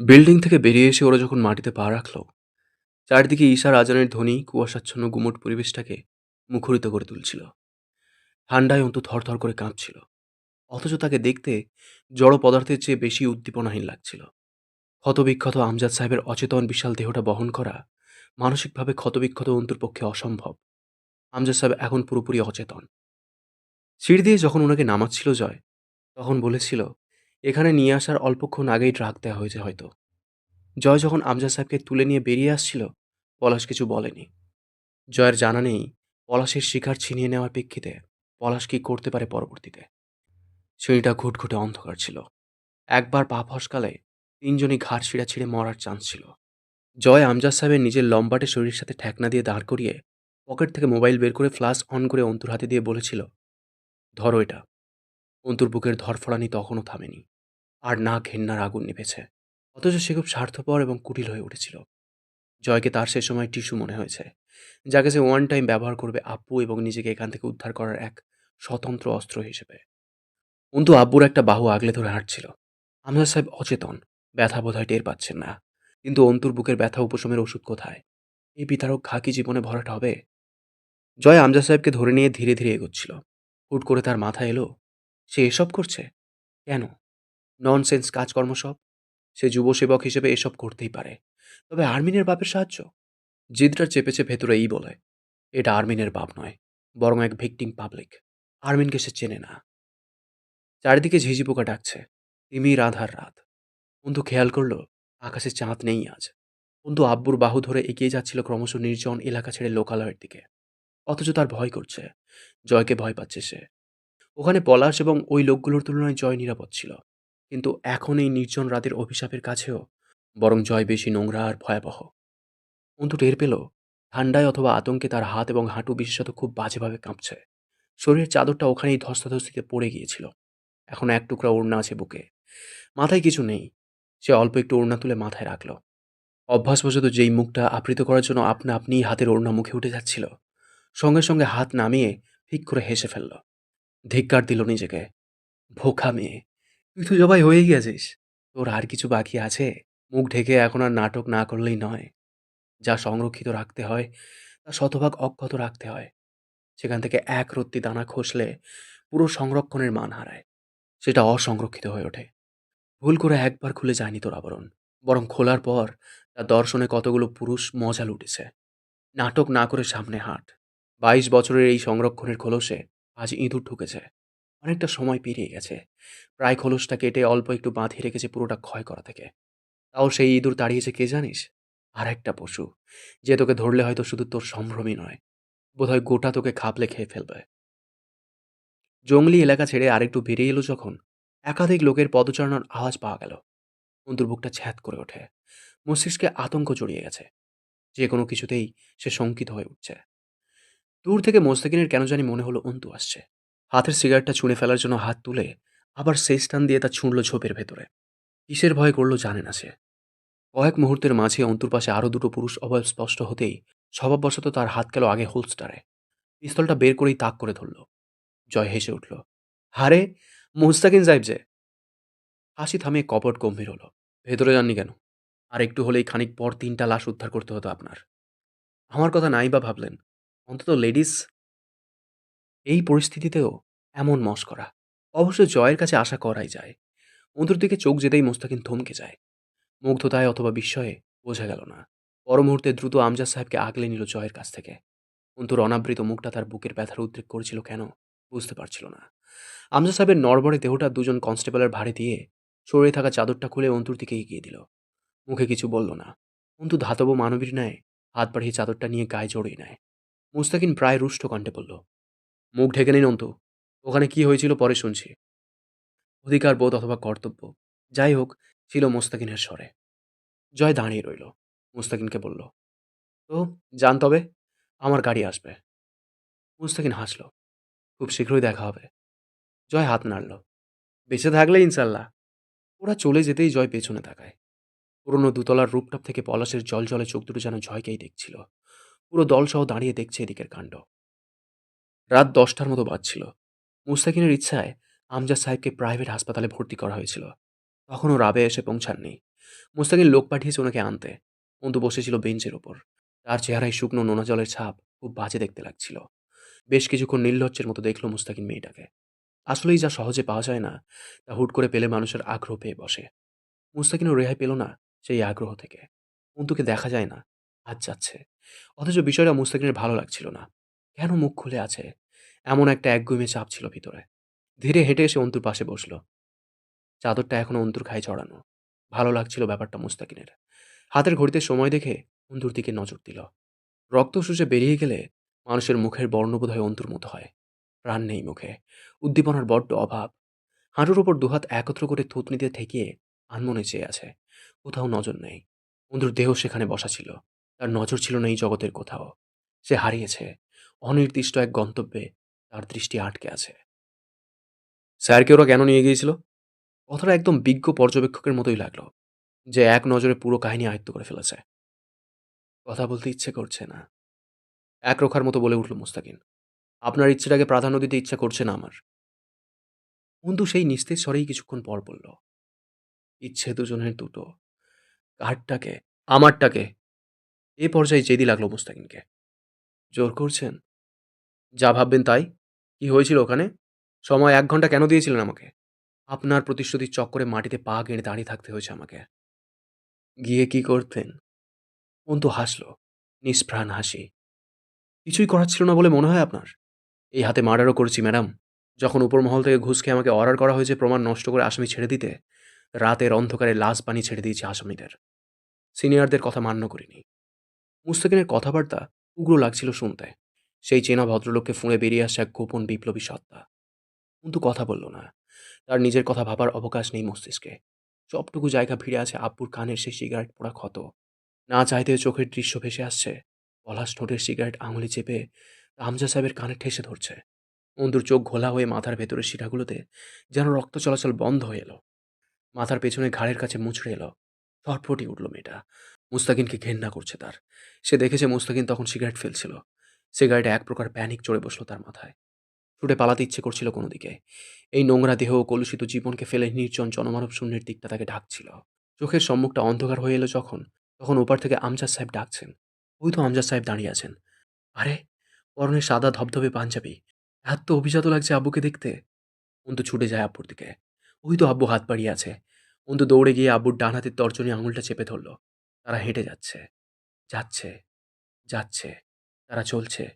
Building থেকে বেরিয়ে এসে ওরা যখন মাটিতে পা রাখল, চারদিকে ঈশার আজানের ধ্বনি, কুয়াশাচ্ছন্ন গুমট পরিবেশটাকে মুখরিত করে তুলছিল। ঠান্ডায় অন্তু থরথর করে কাঁপছিল, অথচ তাকে দেখতে জড় পদার্থের চেয়ে বেশি উদ্দীপনাহীন লাগছিল। ক্ষতবিক্ষত আমজাদ সাহেবের অচেতন বিশাল দেহটা বহন করা মানসিকভাবে ক্ষতবিক্ষত অন্তুর পক্ষে অসম্ভব। আমজাদ সাহেব এখন পুরোপুরি অচেতন। সিঁড়ি দিয়ে যখন ওনাকে নামাচ্ছিল জয়, তখন বলেছিল এখানে নিয়ে আসার অল্পক্ষণ আগেই ড্রাগ দেওয়া হয়েছে হয়তো। জয় যখন আমজাদ সাহেবকে তুলে নিয়ে বেরিয়ে আসছিল, পলাশ কিছু বলেনি। জয়ের জানা নেই, পলাশের শিকার ছিনিয়ে নেওয়ার প্রেক্ষিতে পলাশ কি করতে পারে পরবর্তীতে। সিঁড়িটা ঘুটঘুটে অন্ধকার ছিল। একবার পা ফসকালে তিনজনই ঘাড় ছিঁড়া ছিঁড়ে মরার চান্স ছিল। জয় আমজাদ সাহেবের নিজের লম্বাটে শরীরের সাথে ঠেকনা দিয়ে দাঁড় করিয়ে পকেট থেকে মোবাইল বের করে ফ্লাশ অন করে অন্তুর হাতে দিয়ে বলেছিল, ধরো এটা। অন্তুর বুকের ধরফড়ানি তখনও থামেনি, আর না ঘেন্নার আগুন নিভেছে, অথচ সে খুব স্বার্থপর এবং কুটিল হয়ে উঠেছিল। জয়কে তার সে সময় টিস্যু মনে হয়েছে, যাকে সে ওয়ান টাইম ব্যবহার করবে আব্বু এবং নিজেকে এখান থেকে উদ্ধার করার এক স্বতন্ত্র অস্ত্র হিসেবে। অন্তু আব্বুর একটা বাহু আগলে ধরে হাঁটছিল। আমজাদ সাহেব অচেতন, ব্যথা বোধহয় টের পাচ্ছেন না, কিন্তু অন্তুর বুকের ব্যথা উপশমের ওষুধ কোথায়? এই বিতারক ঘাকি জীবনে ভরাট হবে? জয় আমজাদ সাহেবকে ধরে নিয়ে ধীরে ধীরে এগোচ্ছিল। হুট করে তার মাথা এলো সে এসব করছে? কেন? ননসেন্স কাজকর্ম সব? সে যুব সেবক হিসেবে এসব করতেই পারে। তবে আর্মিনের বাপের সাহায্য? জিদটা চেপেছে ভেতরে এই বলে। এটা আর্মিনের বাপ নয়, বরং এক ভিকটিম পাবলিক। আর্মিনকে সে চেনে না। চারিদিকে ঝিঝি পোকা ডাকছে। তিমির রাধার রাত। বন্ধু খেয়াল করল, আকাশে চাঁদ নেই আজ। বন্ধু আব্বুর বাহু ধরে এগিয়ে যাচ্ছিল ক্রমশ নির্জন এলাকা ছেড়ে লোকালয়ের দিকে। অথচ তার ভয় করছে। জয়কে ভয় পাচ্ছে সে। ওখানে পলাশ এবং ওই লোকগুলোর তুলনায় জয় নিরাপদ ছিল। কিন্তু এখন এই নির্জন রাতের অভিশাপের কাছেও বরং জয় বেশি নোংরা আর ভয়াবহ। অন্তু টের পেল, ঠান্ডায় অথবা আতঙ্কে তার হাত এবং হাঁটু বিশেষত খুব বাজেভাবে কাঁপছে। শরীরের চাদরটা ওখানেই ধস্তাধস্তিতে পড়ে গিয়েছিল। এখন এক টুকরা ওড়না আছে বুকে। মাথায় কিছু নেই। সে অল্প একটু ওড়না তুলে মাথায় রাখল। অভ্যাসবশত যেই মুখটা আবৃত করার জন্য আপনা আপনি হাতের ওড়না মুখে উঠে যাচ্ছিল, সঙ্গে সঙ্গে হাত নামিয়ে ঠিক করে হেসে ফেলল। ধিক্কার দিল নিজেকে। ভোখা মেয়ে, তুই তো জবাই হয়ে গেছিস। তোর আর কিছু বাকি আছে? মুখ ঢেকে এখন আর নাটক না করলেই নয়। যা সংরক্ষিত রাখতে হয়, তা শতভাগ অক্ষত রাখতে হয়। সেখান থেকে এক রত্তি দানা খসলে পুরো সংরক্ষণের মান হারায়। সেটা অসংরক্ষিত হয়ে ওঠে। ভুল করে একবার খুলে যায়নি তোর আবরণ। বরং খোলার পর তার দর্শনে কতগুলো পুরুষ মজা লুটেছে। নাটক না করে সামনে হাট। বাইশ বছরের এই সংরক্ষণের খোলসে আজ ইঁদুর ঢুকেছে। অনেকটা সময় পেরিয়ে গেছে। প্রায় খোলসটা কেটে অল্প একটু বাঁধিয়ে রেখেছে পুরোটা ক্ষয় করা থেকে। তাও সেই ইঁদুর তাড়িয়েছে কে জানিস? আর একটা পশু, যে তোকে ধরলে হয়তো শুধু তোর সম্ভ্রমই নয়, বোধহয় গোটা তোকে খাপলে খেয়ে ফেলবে। জঙ্গলি এলাকা ছেড়ে আরেকটু বেরিয়ে এলো যখন একাধিক লোকের পদচারণার আওয়াজ পাওয়া গেল। অন্তুর বুকটা ছ্যাত করে ওঠে। মস্তিষ্কে আতঙ্ক জড়িয়ে গেছে। যে কোনো কিছুতেই সে শঙ্কিত হয়ে উঠছে। দূর থেকে মোস্তাকিনের কেন জানি মনে হলো অন্তু আসছে। হাতের সিগারেটটা ছুঁড়ে ফেলার জন্য হাত তুলে আবার সেই টান দিয়ে তা ছুঁড়ল ঝোপের ভেতরে। কিসের ভয় করল জানে না সে। কয়েক মুহূর্তের মাঝে অন্তুর পাশে আরও দুটো পুরুষ অবয়ব স্পষ্ট হতেই স্বভাববশত তার হাত গেল আগে হোলস্টারে পিস্তলটা বের করেই তাক করে ধরল। জয় হেসে উঠল, হারে, মুস্তাকিন সাহেব যে। হাসি থামিয়ে কপট গম্ভীর হলো, ভেতরে যাননি কেন? আর একটু হলেই খানিক পর তিনটা লাশ উদ্ধার করতে হতো আপনার। আমার কথা নাই বা ভাবলেন? অন্তত লেডিস এই পরিস্থিতিতেও এমন মস্করা অবশ্য জয়ের কাছে আশা করাই যায়। অন্তর দিকে চোখ যেতেই মোস্তাকিন থমকে যায়। মুগ্ধতায় অথবা বিস্ময়ে বোঝা গেল না। পর মুহূর্তে দ্রুত আমজাদ সাহেবকে আগলে নিল জয়ের কাছ থেকে। অন্তর অনাবৃত মুখটা তার বুকের ব্যথার উদ্রেক করেছিল কেন বুঝতে পারছিল না। আমজাদ সাহেবের নড়বড়ে দেহটা দুজন কনস্টেবলের ভাড়ে দিয়ে শরীরে থাকা চাদরটা খুলে অন্তুর দিকে এগিয়ে দিল। মুখে কিছু বলল না। অন্তু ধাতব মানবীর ন্যায় হাত বাড়িয়ে চাদরটা নিয়ে গায়ে জড়িয়ে নেয়। মুস্তাকিন প্রায় রুষ্ট কণ্ঠে বলল, মুখ ঢেকে নিন অন্তু, ওখানে কি হয়েছিল পরে শুনছি। অধিকার বোধ অথবা কর্তব্য, যাই হোক, ছিল মোস্তাকিনের স্বরে। জয় দাঁড়িয়ে রইল, মুস্তাকিনকে বলল। তো, যান তবে, আমার গাড়ি আসবে। মুস্তাকিন হাসল, খুব শীঘ্রই দেখা হবে। জয় হাত নাড়ল, বেঁচে থাকলে ইনশাল্লাহ। ওরা চলে যেতেই জয় পেছনে তাকায়। পুরনো দুতলার রূপটপ থেকে পলাশের জল জলে চোখ দুটো যেন জয়কেই দেখছিল। পুরো দলসহ দাঁড়িয়ে দেখছে এদিকের কাণ্ড। রাত দশটার মতো বাজছিল। মুস্তাকিনের ইচ্ছায় আমজাদ সাহেবকে প্রাইভেট হাসপাতালে ভর্তি করা হয়েছিল। তখনও রাবে এসে পৌঁছাননি। মুস্তাকিন লোক পাঠিয়েছে ওনাকে আনতে। অন্তু বসেছিল বেঞ্চের ওপর। তার চেহারায় শুকনো নোনা জলের ছাপ খুব বাজে দেখতে লাগছিল। বেশ কিছুক্ষণ নির্লজ্জের মতো দেখল মুস্তাকিন মেয়েটাকে। আসলেই যা সহজে পাওয়া যায় না, তা হুট করে পেলে মানুষের আগ্রহ পেয়ে বসে। মুস্তাকিনও রেহাই পেল না সেই আগ্রহ থেকে। অন্তুকে দেখা যায় না আজ যাচ্ছে। অথচ বিষয়টা মুস্তাকিনের ভালো লাগছিল না। কেন মুখ খুলে আছে? এমন একটা একগুমে চাপ ছিল ভিতরে। ধীরে হেঁটে এসে অন্তুর পাশে বসল। চাদরটা এখনও অন্তুর খায় চড়ানো ভালো লাগছিল ব্যাপারটা মুস্তাকিনের হাতের ঘড়িতে সময় দেখে অন্তুর দিকে নজর দিল। রক্ত শুষে বেরিয়ে গেলে মানুষের মুখের বর্ণবোধ হয় অন্তুর মতো হয়। প্রাণ নেই মুখে। উদ্দীপনার বড্ড অভাব। হাঁটুর ওপর দুহাত একত্র করে থুতনিতে ঠেকিয়ে আনমনে চেয়ে আছে। কোথাও নজর নেই। অন্তুর দেহ সেখানে বসা ছিল। তার নজর ছিল না এই জগতের কোথাও। সে হারিয়েছে। অনির্দিষ্ট এক গন্তব্যে তার দৃষ্টি আটকে আছে। স্যারকে ওরা কেন নিয়ে গিয়েছিল? কথাটা একদম বিজ্ঞ পর্যবেক্ষকের মতোই লাগল, যে এক নজরে পুরো কাহিনী আয়ত্ত করে ফেলেছে। কথা বলতে ইচ্ছে করছে না। এক রোখার মতো বলে উঠল মুস্তাকিন, আপনার ইচ্ছেটাকে প্রাধান্য দিতে ইচ্ছা করছে না আমার। বন্ধু সেই নিস্তেজ স্বরেই কিছুক্ষণ পর বলল, ইচ্ছে দুজনের দুটো। কারটাকে, আমারটাকে এ পর্যায়ে জেদি লাগল মুস্তাকিনকে জোর করছেন? যা ভাববেন তাই? কি হয়েছিল ওখানে? সময় এক ঘণ্টা কেন দিয়েছিলেন আমাকে? আপনার প্রতিশ্রুতির চক্করে মাটিতে পা গেড়ে দাঁড়িয়ে থাকতে হয়েছে আমাকে। গিয়ে কি করতেন? অন্তু হাসল, নিষ্প্রাণ হাসি। কিছুই করার ছিল না বলে মনে হয় আপনার? এই হাতে মার্ডারও করেছি, ম্যাডাম। যখন উপর মহল থেকে ঘুষ খেয়ে আমাকে অর্ডার করা হয়েছে প্রমাণ নষ্ট করে আসামি ছেড়ে দিতে, রাতের অন্ধকারে লাশ পানি ছেড়ে দিয়েছি আসামিদের। সিনিয়রদের কথা মান্য করিনি। মুস্তাকিনের কথাবার্তা উগ্র লাগছিল শুনতে। সেই চেনা ভদ্রলোককে ফুঁড়ে বেরিয়ে আসছে এক গোপন বিপ্লবী সত্তা। কিন্তু কথা বলল না। তার নিজের কথা ভাবার অবকাশ নেই মস্তিষ্কে। সবটুকু জায়গা ভিড়ে আছে আব্বুর কানের সেই সিগারেট পোড়া ক্ষত। না চাইতে চোখের দৃশ্য ভেসে আসছে। পলাশ ঠোঁটের সিগারেট আঙুলি চেপে হামজা সাহেবের কানে ঠেসে ধরছে। অন্দুর চোখ ঘোলা হয়ে মাথার ভেতরের শিরাগুলোতে যেন রক্ত চলাচল বন্ধ হয়ে এলো। মাথার পেছনে ঘাড়ের কাছে মুচড়ে এলো। ছটফটি উঠল মেয়েটা। মুস্তাকিনকে ঘেন্না করছে তার। সে দেখেছে মুস্তাকিন তখন সিগারেট ফেলছিল। সিগারেটে এক প্রকার প্যানিক চড়ে বসল তার মাথায়। ছুটে পালাতে ইচ্ছে করছিল কোনো দিকে। এই নোংরা দেহ কলুষিত জীবনকে ফেলে নির্জন জনমানব শূন্যের দিকটা তাকে ঢাকছিল। চোখের সম্মুখটা অন্ধকার হয়ে এলো যখন, তখন ওপার থেকে আমজাদ সাহেব ডাকছেন। ওই তো আমজাদ সাহেব দাঁড়িয়ে আছেন। আরে, পরনে সাদা ধবধবে পাঞ্জাবি। এত অভিজাত লাগছে আব্বুকে দেখতে। অন্তু ছুটে যায় আব্বুর দিকে। ওই তো আব্বু হাত বাড়িয়ে আছে। অন্তু দৌড়ে গিয়ে আব্বুর ডান হাতের তর্জনী আঙুলটা চেপে ধরল। তারা হেঁটে যাচ্ছে যাচ্ছে যাচ্ছে, তারা চলছে।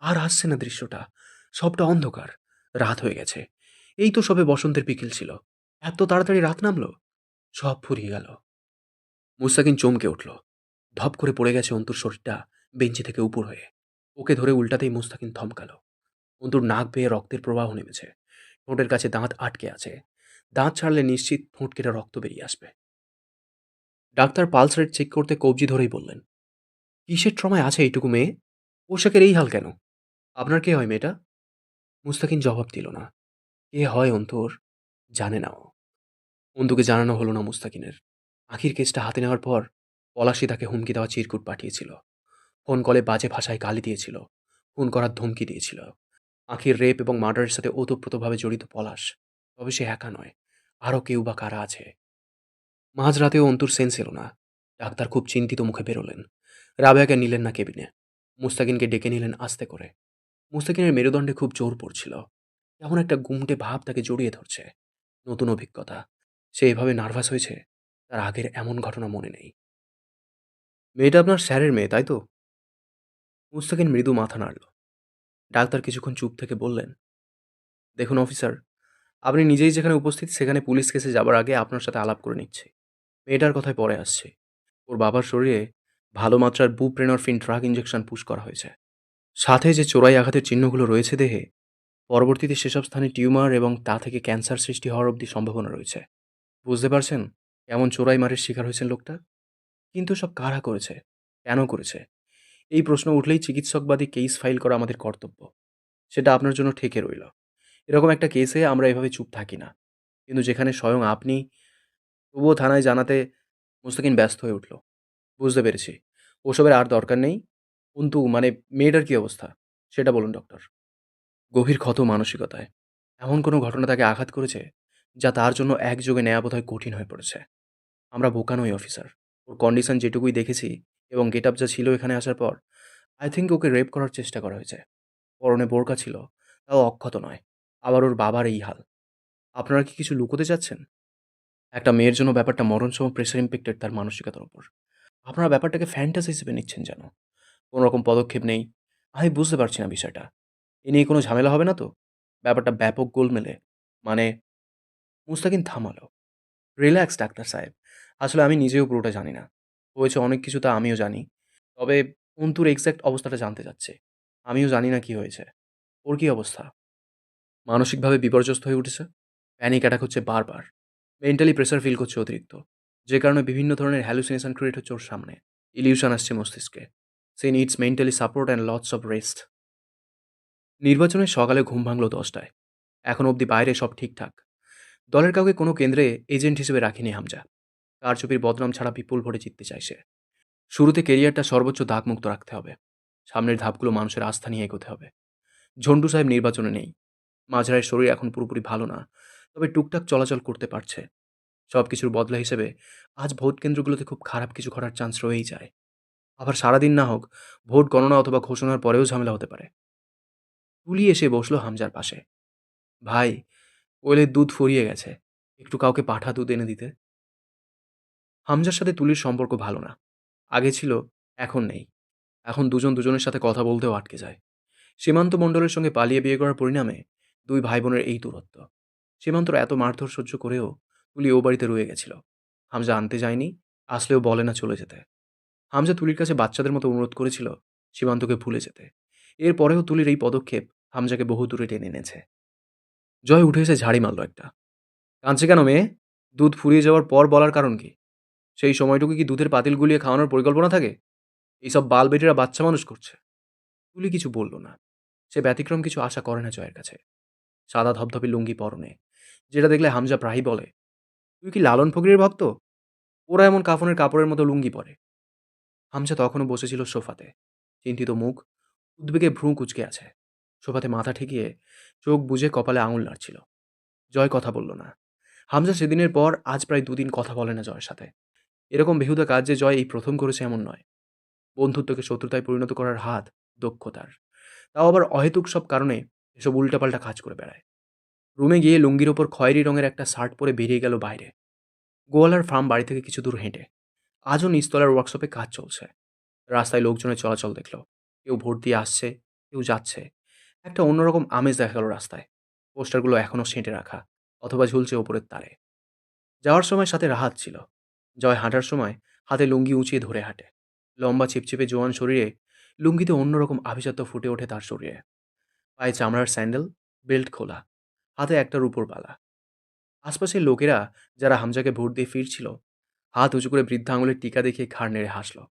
আর আসছে না দৃশ্যটা। সবটা অন্ধকার, রাত হয়ে গেছে। এই তো সবে বসন্তের বিকেল ছিল। এত তাড়াতাড়ি রাত নামলো? সব ফুরিয়ে গেল। মুস্তাকিন চমকে উঠল। ধপ করে পড়ে গেছে অন্তুর শরীরটা বেঞ্চি থেকে উপর হয়ে। ওকে ধরে উল্টাতেই মুস্তাকিন থমকালো। অন্তুর নাক বেয়ে রক্তের প্রবাহ নেমেছে। ঠোঁটের কাছে দাঁত আটকে আছে। দাঁত ছাড়লে নিশ্চিত ঠোঁট কেটে রক্ত বেরিয়ে আসবে। ডাক্তার পালস রেট চেক করতে কবজি ধরেই বললেন, কিসের ট্রমায় আছে এইটুকু মেয়ে? পোশাকের এই হাল কেন? আপনার কে হয় মেয়েটা? মুস্তাকিন জবাব দিল না। কে হয় অন্তর? জানে না অন্তুকে জানানো হলো না মুস্তাকিনের। আখির কেসটা হাতে নেওয়ার পর পলাশি তাকে হুমকি দেওয়া চিরকুট পাঠিয়েছিল। ফোন কলে বাজে ভাষায় গালি দিয়েছিল। খুন করার ধমকি দিয়েছিল। আখির রেপ এবং মার্ডারের সাথে ওতপ্রোতভাবে জড়িত পলাশ। তবে সে একা নয়। আরও কেউ বা কারা আছে? মাঝরাতেও অন্তুর সেন্স এলো না। ডাক্তার খুব চিন্তিত মুখে বেরোলেন। রাবেয়াকে নিলেন না কেবিনে। মুস্তাকিনকে ডেকে নিলেন আস্তে করে। মুস্তাকিনের মেরুদণ্ডে খুব জোর পড়ছিল। এমন একটা গুমটে ভাব তাকে জড়িয়ে ধরছে। নতুন অভিজ্ঞতা। সে এভাবে নার্ভাস হয়েছে, তার আগের এমন ঘটনা মনে নেই। মেয়েটা আপনার স্যারের মেয়ে, তাই তো? মুস্তাকিন মৃদু মাথা নাড়ল। ডাক্তার কিছুক্ষণ চুপ থেকে বললেন, দেখুন, অফিসার, আপনি নিজেই যেখানে উপস্থিত, সেখানে পুলিশ কেসে যাবার আগে আপনার সাথে আলাপ করে নিচ্ছি। মেয়েটার কথায় পরে আসছে। ওর বাবার শরীরে ভালো মাত্রার বুপ্রেনরফিন ড্রাগ ইঞ্জেকশন পুশ করা হয়েছে। সাথে যে চোরাই আঘাতের চিহ্নগুলো রয়েছে দেহে, পরবর্তীতে সেসব স্থানে টিউমার এবং তা থেকে ক্যান্সার সৃষ্টি হওয়ার অবধি সম্ভাবনা রয়েছে। বুঝতে পারছেন এমন চোরাই মারের শিকার হয়েছেন লোকটা? কিন্তু সব কারা করেছে? কেন করেছে? এই প্রশ্ন উঠলেই চিকিৎসকবাদী কেস ফাইল করা আমাদের কর্তব্য। সেটা আপনার জন্য ঠেকে রইল। এরকম একটা কেসে আমরা এভাবে চুপ থাকি না। কিন্তু যেখানে স্বয়ং আপনি তবুও থানায় জানাতে মুস্তাকিন ব্যস্ত হয়ে উঠল। বুঝতে পেরেছি। ওসবের আর দরকার নেই। কিন্তু মানে মেয়েটার কী অবস্থা? সেটা বলুন, ডক্টর। গভীর ক্ষত মানসিকতায়। এমন কোনো ঘটনা তাকে আঘাত করেছে, যা তার জন্য একযোগে নেওয়া বোধহয় কঠিন হয়ে পড়েছে। আমরা বোকা নই, অফিসার। ওর কন্ডিশন যেটুকুই দেখেছি এবং গেট আপ যা ছিল এখানে আসার পর, আই থিঙ্ক ওকে রেপ করার চেষ্টা করা হয়েছে। পরনে বোরকা ছিল, তাও অক্ষত নয়। আবার ওর বাবার এই হাল। আপনারা কি কিছু লুকোতে চাচ্ছেন? একটা মেয়ের জন্য ব্যাপারটা মরণসম প্রেশার ইম্পেক্টেড তার মানসিকতার উপর। আপনারা ব্যাপারটাকে ফ্যান্টাসি হিসেবে নিচ্ছেন যেন। কোনো রকম পদক্ষেপ নেই। আমি বুঝতে পারছি না বিষয়টা। এ নিয়ে কোনো ঝামেলা হবে না তো? ব্যাপারটা ব্যাপক গোলমেলে। মানে মুস্তাকিন থামালো। রিল্যাক্স ডাক্তার সাহেব। আসলে আমি নিজেও পুরোটা জানি না। হয়েছে অনেক কিছু তা আমিও জানি। তবে অন্তুর এক্স্যাক্ট অবস্থাটা জানতে চাচ্ছে। আমিও জানি না কি হয়েছে। ওর কি অবস্থা? মানসিকভাবে বিপর্যস্ত হয়ে উঠেছে। প্যানিক অ্যাটাক হচ্ছে বারবার। মেন্টালি প্রেসার ফিল করছে অতিরিক্ত। যে কারণে বিভিন্ন ধরনের হ্যালুসিনেশন ক্রিয়েট হচ্ছে ওর সামনে। ইলিউশন আসছে মস্তিষ্কে। She needs mentally support and lots of rest নির্বাচনের সকালে ঘুম ভাঙল দশটায়। এখন অবধি বাইরে সব ঠিকঠাক। দলের কাউকে কোনো কেন্দ্রে এজেন্ট হিসেবে রাখিনি হামজা। কারচুপির বদনাম ছাড়া বিপুল ভরে জিততে চাইছে শুরুতে কেরিয়ারটা সর্বোচ্চ দাগমুক্ত রাখতে হবে। সামনের ধাপগুলো মানুষের আস্থা নিয়ে এগোতে হবে। ঝন্টু সাহেব নির্বাচনে নেই। মাঝরায়ের শরীর এখন পুরোপুরি ভালো না। তবে টুকটাক চলাচল করতে পারছে। সব কিছুর বদলা হিসেবে আজ ভোট কেন্দ্রগুলোতে খুব খারাপ কিছু ঘটার চান্স রয়েই যায়। আবার সারাদিন না হোক, ভোট গণনা অথবা ঘোষণার পরেও ঝামেলা হতে পারে। তুলি এসে বসল হামজার পাশে। ভাই ওয়েলের দুধ ফুরিয়ে গেছে। একটু কাউকে পাঠা দুধ এনে দিতে? হামজার সাথে তুলির সম্পর্ক ভালো না। আগে ছিল, এখন নেই। এখন দুজন দুজনের সাথে কথা বলতেও আটকে যায়। সীমান্ত মণ্ডলের সঙ্গে পালিয়ে বিয়ে করার পরিণামে দুই ভাই বোনের এই দূরত্ব। সীমান্তর এত মারধর সহ্য করেও তুলি ও বাড়িতে রয়ে গেছিল। হামজা আনতে যায়নি, আসলেও বলে না চলে যেতে। হামজা তুলির কাছে বাচ্চাদের মতো অনুরোধ করেছিল সীমান্তকে ভুলে যেতে। এরপরেও তুলির এই পদক্ষেপ হামজাকে বহু দূরে টেনে এনেছে। জয় উঠে এসে ঝাড়ি মারল একটা। কাঁদছে কেন মেয়ে? দুধ ফুরিয়ে যাওয়ার পর বলার কারণ কি? সেই সময়টুকু কি দুধের পাতিল গুলিয়ে খাওয়ানোর পরিকল্পনা থাকে? এইসব বাল বেটিরা বাচ্চা মানুষ করছে। তুলি কিছু বলল না। সে ব্যতিক্রম কিছু আশা করে না জয়ের কাছে। সাদা ধবধবে লুঙ্গি পরনে যেটা দেখলে হামজা প্রায়ই বলে। তুই কি লালন ফকিরের ভক্ত? ওরা এমন কাফনের কাপড়ের মতো লুঙ্গি পরে। হামজা তখনও বসেছিল সোফাতে। চিন্তিত মুখ উদ্বেগে ভ্রু কুচকে আছে। সোফাতে মাথা ঠেকিয়ে চোখ বুঝে কপালে আঙুল নাড়ছিল। জয় কথা বলল না। হামজা সেদিনের পর আজ প্রায় দুদিন কথা বলে না জয়ের সাথে। এরকম বেহুদা কাজ যে জয় এই প্রথম করেছে এমন নয়। বন্ধুত্বকে শত্রুতায় পরিণত করার হাত, দক্ষতার। তাও আবার অহেতুক সব কারণে এসব উল্টাপাল্টা কাজ করে বেড়ায়। রুমে গিয়ে লুঙ্গির ওপর খয়েরি রঙের একটা শার্ট পরে বেরিয়ে গেল বাইরে। গোয়ালার ফার্ম বাড়ি থেকে কিছু দূর হেঁটে। আজও নিচতলার ওয়ার্কশপে কাজ চলছে। রাস্তায় লোকজনের চলাচল দেখল। কেউ ভোট দিয়ে আসছে, কেউ যাচ্ছে। একটা অন্যরকম আমেজ দেখা গেল রাস্তায়। পোস্টারগুলো এখনও সেঁটে রাখা, অথবা ঝুলছে ওপরের তারে। যাওয়ার সময় সাথে রাহাত ছিল। জয় হাঁটার সময় হাতে লুঙ্গি উঁচিয়ে ধরে হাঁটে। লম্বা চিপচিপে জোয়ান শরীরে লুঙ্গিতে অন্যরকম আভিজাত্য ফুটে ওঠে তার শরীরে। পায়ে চামড়ার স্যান্ডেল, বেল্ট খোলা। হাতে একটা রূপোর বালা। আশপাশের লোকেরা যারা হামজাকে ভোট দিয়ে ফিরছিল, হাত উঁচু করে বৃদ্ধা আঙুলের টিকা দেখিয়ে ঘাড় নেড়ে হাসল।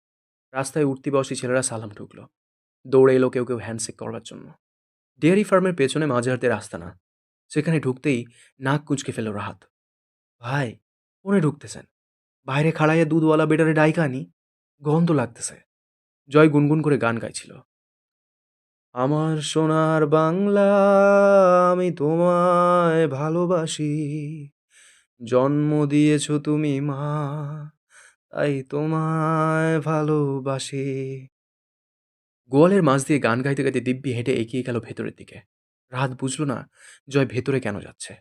রাস্তায় উঠতি বসি ছেলেরা সালাম ঠুকলো দৌড়ে এলো কেউ কেউ হ্যান্ডশেক করবার জন্য। ডেয়ারি ফার্মের পেছনে মাঝারদের আস্তানা সেখানে ঢুকতেই নাক কুঁচকে ফেল রাহাত। ভাই, কোনে ঢুকতেছেন? বাইরে খাড়াইয়া দুধওয়ালা বেটারে ডাইকা আনি? গন্ধ লাগতেছে। জয় গুনগুন করে গান গাইছিল। আমার সোনার বাংলা আমি তোমায় ভালোবাসি। জন্ম দিয়েছ তুমি মা, তাই তোমায় ভালোবাসি। গোয়ালের মাঝ দিয়ে গান গাইতে গাইতে দিব্যি হেঁটে এগিয়ে গেল ভেতরের দিকে। রাত বুঝলো না জয় ভেতরে কেন যাচ্ছে।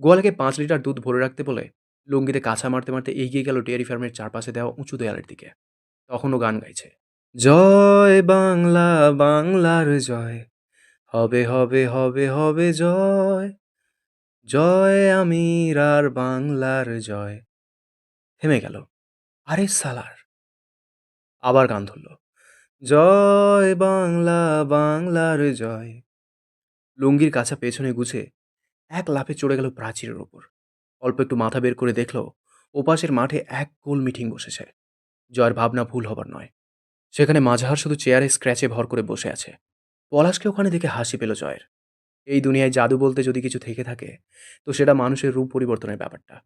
গোয়ালকে পাঁচ লিটার দুধ ভরে রাখতে বলে লুঙ্গিতে কাঁচা মারতে মারতে এগিয়ে গেল ডেয়ারি ফার্মের চারপাশে দেওয়া উঁচু দেয়ালের দিকে। তখনও গান গাইছে। জয় বাংলা, বাংলার জয়। হবে হবে হবে হবে জয়। জয় আমির আর বাংলার জয়। থেমে গেল। আরে সালার। আবার গান ধরল। জয় বাংলা, বাংলার জয়। লুঙ্গির কাছা পেছনে গুছে এক লাফে চড়ে গেল প্রাচীরের ওপর। অল্প একটু মাথা বের করে দেখল, ওপাশের মাঠে এক গোল মিটিং বসেছে। জয়ের ভাবনা ভুল হবার নয়। সেখানে মাঝহার শুধু চেয়ারে স্ক্র্যাচে ভর করে বসে আছে। পলাশকে ওখানে দেখে হাসি পেল জয়ের। এই দুনিয়ায় জাদু বলতে যদি কিছু থেকে থাকে, তো সেটা মানুষের রূপ পরিবর্তনের ব্যাপারটা।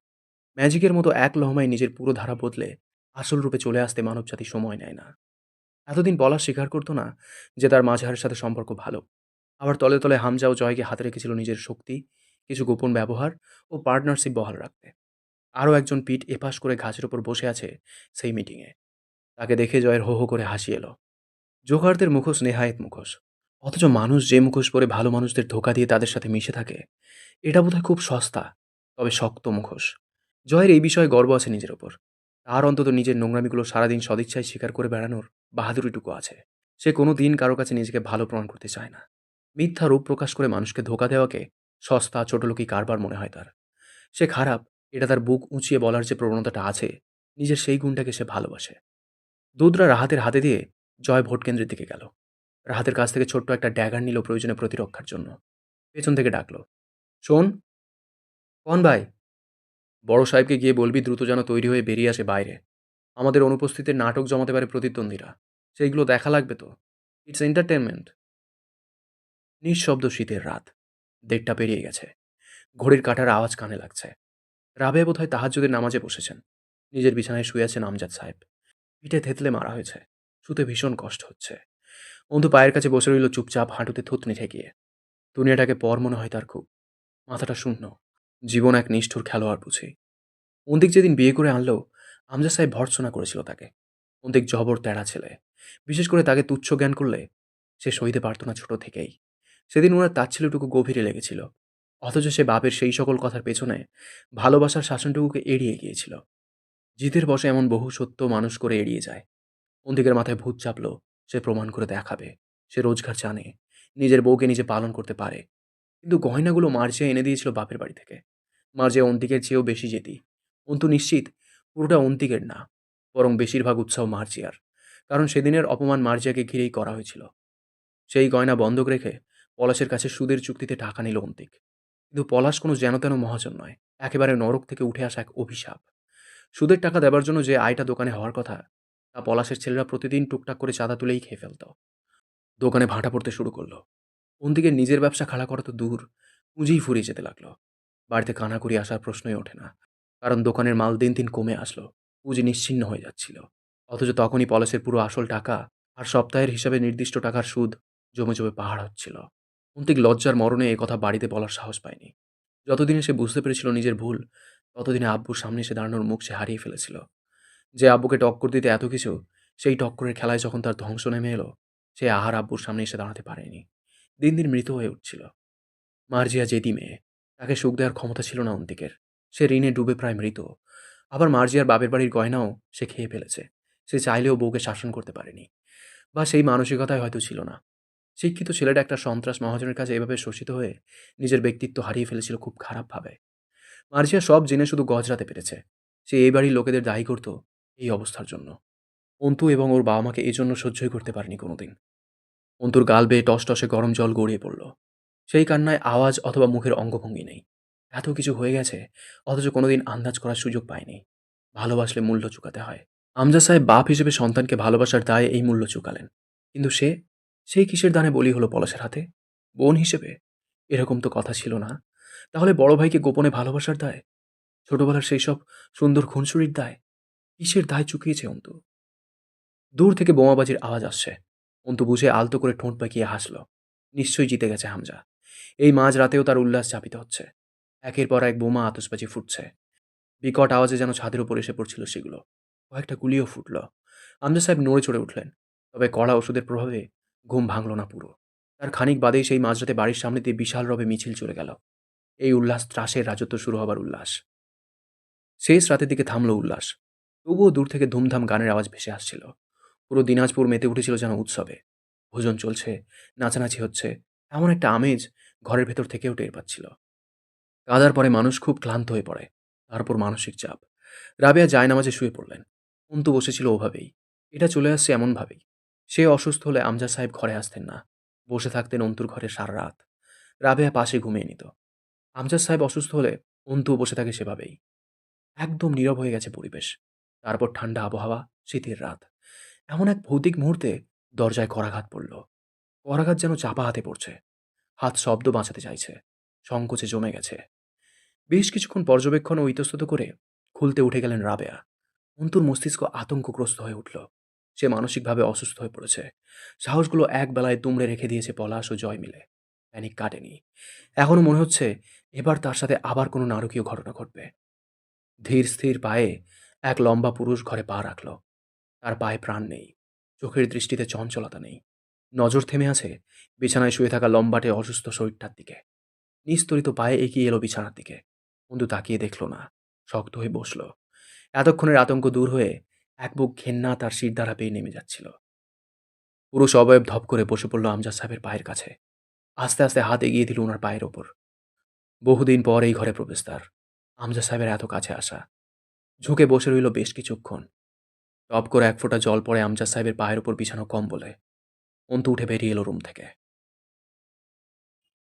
ম্যাজিকের মতো এক লহমায় নিজের পুরো ধারা বদলে আসল রূপে চলে আসতে মানবজাতি সময় নেয় না। এতদিন পলাশ স্বীকার করতো না যে তার মাঝহারের সাথে সম্পর্ক ভালো। আবার তলে তলে হামজাও জয়কে হাতে রেখেছিল নিজের শক্তি, কিছু গোপন ব্যবহার ও পার্টনারশিপ বহাল রাখতে। আরও একজন পিঠ এপাশ করে ঘাসের ওপর বসে আছে সেই মিটিংয়ে। তাকে দেখে জয়ের হো হো করে হাসি এলো। জোকারদের মুখোশ নেহায়েত মুখোশ। অথচ মানুষ যে মুখোশ পরে ভালো মানুষদের ধোকা দিয়ে তাদের সাথে মিশে থাকে, এটা বোধহয় খুব সস্তা, তবে শক্ত মুখোশ। জয়ের এই বিষয়ে গর্ব আছে নিজের ওপর। তার অন্তত নিজের নোংরামিগুলো সারাদিন সদিচ্ছায় স্বীকার করে বেড়ানোর বাহাদুরিটুকু আছে। সে কোনো দিন কারও কাছে নিজেকে ভালো প্রমাণ করতে চায় না। মিথ্যা রূপ প্রকাশ করে মানুষকে ধোকা দেওয়াকে সস্তা ছোটলোকি কারবার মনে হয় তার। সে খারাপ, এটা তার বুক উঁচিয়ে বলার যে প্রবণতাটা আছে, নিজের সেই গুণটাকে সে ভালোবাসে। দুধরা রাহাতের হাতে দিয়ে জয় ভোট কেন্দ্রের দিকে গেল। রাহাতের কাছ থেকে ছোট্ট একটা ড্যাগার নিল প্রয়োজনে প্রতিরক্ষার জন্য। পেছন থেকে ডাকলো, শোন, কন ভাই? বড় সাহেবকে গিয়ে বলবি দ্রুত যেন তৈরি হয়ে বেরিয়ে আসে বাইরে। আমাদের অনুপস্থিতির নাটক জমাতে পারে প্রতিদ্বন্দ্বীরা। সেইগুলো দেখা লাগবে তো। ইটস এন্টারটেনমেন্ট নিঃশব্দ শীতের রাত। দেড়টা পেরিয়ে গেছে। ঘড়ির কাটার আওয়াজ কানে লাগছে। রাবে বোধহয় তাহাজ্জুদের নামাজে বসেছেন। নিজের বিছানায় শুয়ে আছেন আমজাদ সাহেব। পিঠে থেতলে মারা হয়েছে। শুতে ভীষণ কষ্ট হচ্ছে। অন্তু পায়ের কাছে বসে রইল চুপচাপ হাঁটুতে থুতনি ঠেকিয়ে। দুনিয়াটাকে পর মনে হয় তার খুব। মাথাটা শূন্য। জীবন এক নিষ্ঠুর খেলোয়াড় বুঝি। অন্দিক যেদিন বিয়ে করে আনলো আমজাদ সাহেব ভর্সনা করেছিল তাকে। অন্দিক জবর তেড়া ছেলে। বিশেষ করে তাকে তুচ্ছ জ্ঞান করলে সে সইতে পারত না ছোট থেকেই। সেদিন ওনার তাচ্ছিল্যটুকু গভীরে লেগেছিল। অথচ সে বাপের সেই সকল কথার পেছনে ভালোবাসার শাসনটুকুকে এড়িয়ে গিয়েছিল। জিতের বসে এমন বহু সত্য মানুষ করে এড়িয়ে যায়। অন্দিকের মাথায় ভূত চাপলো, সে প্রমাণ করে দেখাবে। সে রোজগার জানে, নিজের বউকে নিজে পালন করতে পারে। কিন্তু গয়নাগুলো মার্জিয়া এনে দিয়েছিল বাপের বাড়ি থেকে। মার্জিয়া অন্তিকের চেয়েও বেশি যেতি অন্তু নিশ্চিত, পুরোটা অন্তিকের না, বরং বেশিরভাগ উৎসাহ মার্জিয়ার। কারণ সেদিনের অপমান মার্জিয়াকে ঘিরেই করা হয়েছিল। সেই গয়না বন্ধক রেখে পলাশের কাছে সুদের চুক্তিতে টাকা নিল অন্তিক। কিন্তু পলাশ কোনো যেন তেন মহাজন নয়, একেবারে নরক থেকে উঠে আসা এক অভিশাপ। সুদের টাকা দেবার জন্য যে আয়টা দোকানে হওয়ার কথা, তা পলাশের ছেলেরা প্রতিদিন টুকটাক করে চাঁদা তুলেই খেয়ে ফেলত। দোকানে ভাঁটা পড়তে শুরু করল। অন্দিকে নিজের ব্যবসা খাড়া করা তো দূর, পুঁজিই ফুরিয়ে যেতে লাগল। বাড়িতে কানাকুড়ি আসার প্রশ্নই ওঠে না, কারণ দোকানের মাল দিন দিন কমে আসলো, পুঁজি নিশ্চিন্ন হয়ে যাচ্ছিল। অথচ তখনই পলাশের পুরো আসল টাকা আর সপ্তাহের হিসাবে নির্দিষ্ট টাকার সুদ জমে জমে পাহাড় হচ্ছিল। অন্তিক লজ্জার মরণে এ কথা বাড়িতে বলার সাহস পায়নি। যতদিনে সে বুঝতে পেরেছিল নিজের ভুল ততদিনে আব্বুর সামনে সে দাঁড়ানোর মুখ সে হারিয়ে ফেলেছিল। যে আব্বুকে টক্কর দিতে এত কিছু, সেই টক্করের খেলায় যখন তার ধ্বংস নেমে এলো, সে আহার আব্বুর সামনে এসে দাঁড়াতে পারেনি। দিন দিন মৃত হয়ে উঠছিল। মার্জিয়া জেদি মেয়ে, তাকে সুখ দেওয়ার ক্ষমতা ছিল না অন্তিকের। সে ঋণে ডুবে প্রায় মৃত। আবার মার্জিয়ার বাপের বাড়ির গয়নাও সে খেয়ে ফেলেছে। সে চাইলেও বউকে শাসন করতে পারেনি। বা সেই মানসিকতায় হয়তো ছিল না। শিক্ষিত ছেলেটা একটা সন্ত্রাস মহাজনের কাছে এভাবে শোষিত হয়ে নিজের ব্যক্তিত্ব হারিয়ে ফেলেছিল খুব খারাপভাবে। মার্জিয়া সব জেনে শুধু গজরাতে পেরেছে। সে এই বাড়ির লোকেদের দায়ী করত এই অবস্থার জন্য। অন্তু এবং ওর বাবা মাকে এই জন্য সহ্যই করতে পারেনি কোনোদিন। অন্তুর গাল বেয়ে টস টসে গরম জল গড়িয়ে পড়ল। সেই কান্নায় আওয়াজ অথবা মুখের অঙ্গভঙ্গি নেই। এত কিছু হয়ে গেছে, অথচ কোনোদিন আন্দাজ করার সুযোগ পায়নি। ভালোবাসলে মূল্য চুকাতে হয়। আমজা সাহেব বাপ হিসেবে সন্তানকে ভালোবাসার দায়ে এই মূল্য চুকালেন। কিন্তু সে সেই কিসের দানে বলি হলো পলাশের হাতে? বোন হিসেবে? এরকম তো কথা ছিল না। তাহলে বড় ভাইকে গোপনে ভালোবাসার দায়? ছোটবেলার সেই সব সুন্দর খুনসুরির দায়? কিসের দায় চুকিয়েছে অন্তু? দূর থেকে বোমাবাজির আওয়াজ আসছে। অন্তু বুঝে আলতো করে ঠোঁট পাকিয়ে হাসল। নিশ্চয়ই জিতে গেছে হামজা। এই মাঝ রাতেও তার উল্লাস চাপিত হচ্ছে। একের পর এক বোমা আতসবাজি ফুটছে। বিকট আওয়াজে যেন ছাদের উপর এসে পড়ছিল সেগুলো। কয়েকটা গুলিও ফুটল। আমজা সাহেব নড়ে চড়ে উঠলেন। তবে কড়া ওষুধের প্রভাবে ঘুম ভাঙল না পুরো। তার খানিক বাদেই সেই মাঝরাতে বাড়ির সামনে দিয়ে বিশাল রবে মিছিল চলে গেল। এই উল্লাস, ত্রাসের রাজত্ব শুরু হবার উল্লাস। শেষ রাতের দিকে থামল উল্লাস। তবুও দূর থেকে ধুমধাম গানের আওয়াজ ভেসে আসছিল। পুরো দিনাজপুর মেতে উঠেছিল যেন উৎসবে। ভোজন চলছে, নাচানাচি হচ্ছে, এমন একটা আমেজ ঘরের ভেতর থেকেও টের পাচ্ছিল। কাদার পরে মানুষ খুব ক্লান্ত হয়ে পড়ে, তারপর মানসিক চাপ। রাবেয়া যায় নামাজে শুয়ে পড়লেন। অন্তু বসেছিল ওভাবেই। এটা চলে আসছে এমনভাবেই। সে অসুস্থ হলে আমজা সাহেব ঘরে আসতেন না। বসে থাকতেন অন্তুর ঘরে সারা রাত। রাবেয়া পাশে ঘুমিয়ে নিত। আমজাদ সাহেব অসুস্থ হলে অন্তু বসে থাকে সেভাবেই। একদম নীরব হয়ে গেছে পরিবেশ। তারপর ঠান্ডা আবহাওয়া, শীতের রাত। এমন এক ভৌতিক মুহূর্তে দরজায় করাঘাত পড়ল। করাঘাত যেন চাপা হাতে পড়ছে। হাত শব্দ বাঁচাতে চাইছে। সংকোচে জমে গেছে। বেশ কিছুক্ষণ পর্যবেক্ষণ ও ইতস্তত করে খুলতে উঠে গেলেন রাবেয়া। অন্তুর মস্তিষ্ক আতঙ্কগ্রস্ত হয়ে উঠল। সে মানসিকভাবে অসুস্থ হয়ে পড়েছে। সাহসগুলো এক বেলায় দুমড়ে রেখে দিয়েছে পলাশ ও জয় মিলে। প্যানিক কাটেনি। এখনও মনে হচ্ছে এবার তার সাথে আবার কোনো নারকীয় ঘটনা ঘটবে। ধীর স্থির পায়ে এক লম্বা পুরুষ ঘরে পা রাখল। তার পায়ে প্রাণ নেই। চোখের দৃষ্টিতে চঞ্চলতা নেই। নজর থেমে আছে বিছানায় শুয়ে থাকা লম্বাটে অসুস্থ শরীরটার দিকে। নিস্তরিত পায়ে এগিয়ে এলো বিছানার দিকে। বন্ধু তাকিয়ে দেখল না। শক্ত হয়ে বসল। এতক্ষণের আতঙ্ক দূর হয়ে এক বুক ঘেন্না তার শির দ্বারা পেয়ে নেমে যাচ্ছিল। পুরুষ অবয়ব ধপ করে বসে পড়ল আমজাদ সাহেবের পায়ের কাছে। আস্তে আস্তে হাত এগিয়ে দিল ওনার পায়ের ওপর। বহুদিন পর এই ঘরে প্রবেশ তার। আমজা সাহেবের এত কাছে আসা। ঝুঁকে বসে রইল বেশ কিছুক্ষণ। টপ করে এক ফোঁটা জল পড়ে আমজা সাহেবের পায়ের ওপর বিছানো কম বলে অন্তু উঠে বেরিয়ে এলো রুম থেকে।